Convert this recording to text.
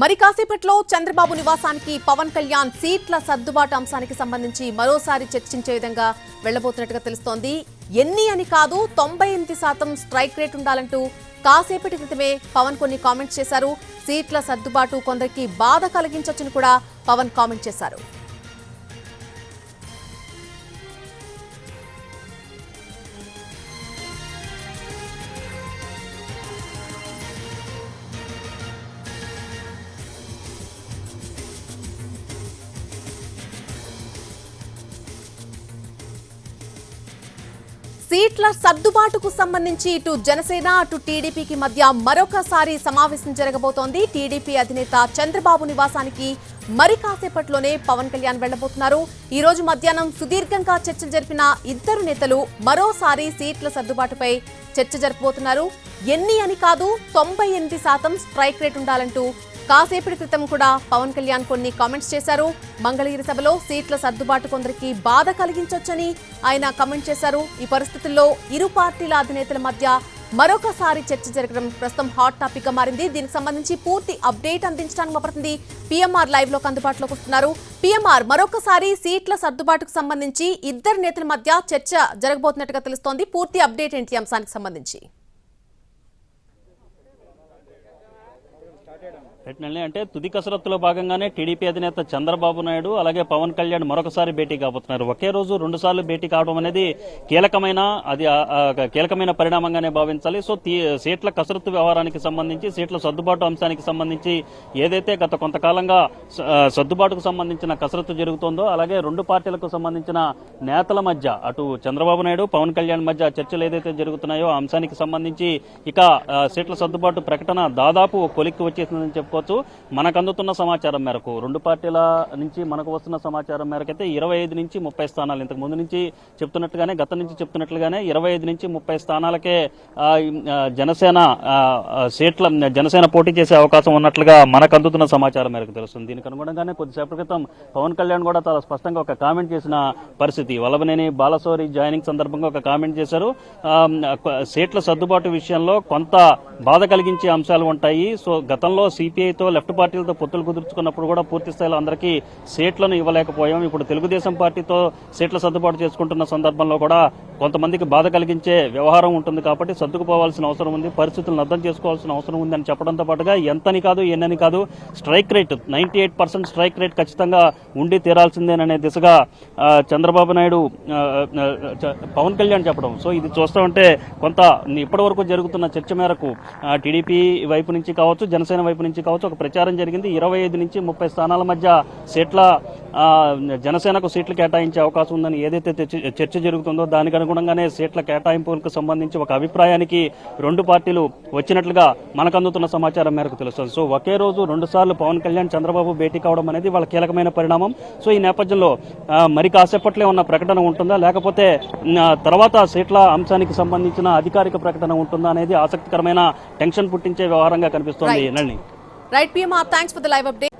మరి కాసేపట్లో చంద్రబాబు నివాసానికి పవన్ కళ్యాణ్ సీట్ల సర్దుబాటు అంశానికి సంబంధించి మరోసారి చర్చించే విధంగా వెళ్ళబోతున్నట్టుగా తెలుస్తోంది. ఎన్ని అని కాదు తొంభై ఎనిమిది శాతం స్ట్రైక్ రేట్ ఉండాలంటూ కాసేపటి క్రితమే పవన్ కొన్ని కామెంట్స్ చేశారు. సీట్ల సర్దుబాటు కొందరికి బాధ కలిగించొచ్చని కూడా పవన్ కామెంట్ చేశారు. సీట్ల సర్దుబాటుకు సంబంధించి ఇటు జనసేన అటు టీడీపీకి మధ్య మరొకసారి సమావేశం జరగబోతోంది. టీడీపీ అధినేత చంద్రబాబు నివాసానికి మరి కాసేపట్లోనే పవన్ కళ్యాణ్ వెళ్ళబోతున్నారు ఈ రోజు మధ్యాహ్నం సుదీర్ఘంగా చర్చలు జరిపిన ఇద్దరు నేతలు మరోసారి సీట్ల సర్దుబాటుపై చర్చ జరపబోతున్నారు. ఎన్ని అని కాదు తొంభై ఎనిమిది శాతం స్ట్రైక్ రేట్ ఉండాలంటూ కాసేపటి క్రితం కూడా పవన్ కళ్యాణ్ కొన్ని కామెంట్స్ చేశారు. మంగళగిరి సభలో సీట్ల సర్దుబాటు కొందరికి బాధ కలిగించొచ్చని ఆయన కామెంట్ చేశారు. ఈ పరిస్థితుల్లో ఇరు పార్టీల అధినేతల మధ్య మరొకసారి చర్చ జరగడం ప్రస్తుతం హాట్ టాపిక్గా మారింది. దీనికి సంబంధించి పూర్తి అప్డేట్ అందించడానికి మా ప్రతినిధి పిఎంఆర్ లైవ్లోకి అందుబాటులోకి వస్తున్నారు. పిఎంఆర్ మరొకసారి సీట్ల సర్దుబాటుకు సంబంధించి ఇద్దరు నేతల మధ్య చర్చ జరగబోతున్నట్టుగా తెలుస్తోంది. పూర్తి అప్డేట్ ఏంటి అంశానికి సంబంధించి? పెట్టినల్ని అంటే తుది కసరత్తులో భాగంగానే టీడీపీ అధినేత చంద్రబాబు నాయుడు అలాగే పవన్ కళ్యాణ్ మరొకసారి భేటీ కాబోతున్నారు. ఒకే రోజు రెండు సార్లు భేటీ కావడం అనేది కీలకమైన అది కీలకమైన పరిణామంగానే భావించాలి. సో తీ- సీట్ల కసరత్తు వ్యవహారానికి సంబంధించి సీట్ల సర్దుబాటు అంశానికి సంబంధించి ఏదైతే గత కొంతకాలంగా సర్దుబాటుకు సంబంధించిన కసరత్తు జరుగుతోందో అలాగే రెండు పార్టీలకు సంబంధించిన నేతల మధ్య అటు చంద్రబాబు నాయుడు పవన్ కళ్యాణ్ మధ్య చర్చలు ఏదైతే జరుగుతున్నాయో అంశానికి సంబంధించి ఇక సీట్ల సర్దుబాటు ప్రకటన దాదాపు కొలిక్కి వచ్చేసిందని చెప్పుకోవచ్చు. మనకు అందుతున్న సమాచారం మేరకు రెండు పార్టీల నుంచి మనకు వస్తున్న సమాచారం మేరకు అయితే ఇరవై ఐదు నుంచి ముప్పై స్థానాలు. ఇంతకు ముందు నుంచి చెప్తున్నట్టుగానే గత నుంచి చెప్తున్నట్లుగానే ఇరవై ఐదు నుంచి ముప్పై స్థానాలకే జనసేన సీట్ల జనసేన పోటీ చేసే అవకాశం ఉన్నట్లుగా మనకు అందుతున్న సమాచారం మేరకు తెలుస్తుంది. దీనికి అనుగుణంగానే కొద్దిసేపటి క్రితం పవన్ కళ్యాణ్ కూడా చాలా స్పష్టంగా ఒక కామెంట్ చేసిన పరిస్థితి. వల్లభనేని బాలసౌరి జాయినింగ్ సందర్భంగా ఒక కామెంట్ చేశారు. సీట్ల సర్దుబాటు విషయంలో కొంత బాధ కలిగించే అంశాలు ఉంటాయి. సో గతంలో సిపిఐతో లెఫ్ట్ పార్టీలతో పొత్తులు కుదుర్చుకున్నప్పుడు కూడా పూర్తి స్థాయిలో అందరికీ సీట్లను ఇవ్వలేకపోయాం. ఇప్పుడు తెలుగుదేశం పార్టీతో సీట్ల సర్దుబాటు చేసుకుంటున్న సందర్భంలో కూడా కొంతమందికి బాధ కలిగించే వ్యవహారం ఉంటుంది కాబట్టి సర్దుకుపోవాల్సిన అవసరం ఉంది పరిస్థితులను అర్థం చేసుకోవాల్సిన అవసరం ఉంది అని చెప్పడంతో పాటుగా ఎంతని కాదు ఎన్నని కాదు strike rate ninety eight percent strike rate ఖచ్చితంగా ఉండి తీరాల్సిందేననే దిశగా చంద్రబాబు నాయుడు చ- పవన్ కళ్యాణ్ చెప్పడం. సో ఇది చూస్తూ ఉంటే కొంత ఇప్పటివరకు జరుగుతున్న చర్చ మేరకు టీడీపీ వైపు నుంచి కావచ్చు జనసేన వైపు నుంచి కావచ్చు ఒక ప్రచారం జరిగింది. ఇరవై ఐదు నుంచి ముప్పై స్థానాల మధ్య సీట్ల జనసేనకు సీట్లు కేటాయించే అవకాశం ఉందని ఏదైతే చర్చ- జరుగుతుందో దానికి అనుగుణంగానే సీట్ల కేటాయింపులకు సంబంధించి ఒక అభిప్రాయానికి రెండు పార్టీలు వచ్చినట్లుగా మనకు అందుతున్న సమాచారం మేరకు తెలుస్తుంది. సో ఒకే రోజు రెండు సార్లు పవన్ కళ్యాణ్ చంద్రబాబు భేటీ కావడం అనేది వాళ్ళ కీలకమైన పరిణామం. సో ఈ నేపథ్యంలో మరి కాసేపట్లో ఉన్న ప్రకటన ఉంటుందా? లేకపోతే తర్వాత సీట్ల అంశానికి సంబంధించిన అధికారిక ప్రకటన ఉంటుందా అనేది ఆసక్తికరమైన టెన్షన్ పుట్టించే వ్యవహారంగా కనిపిస్తోంది right thanks for the live update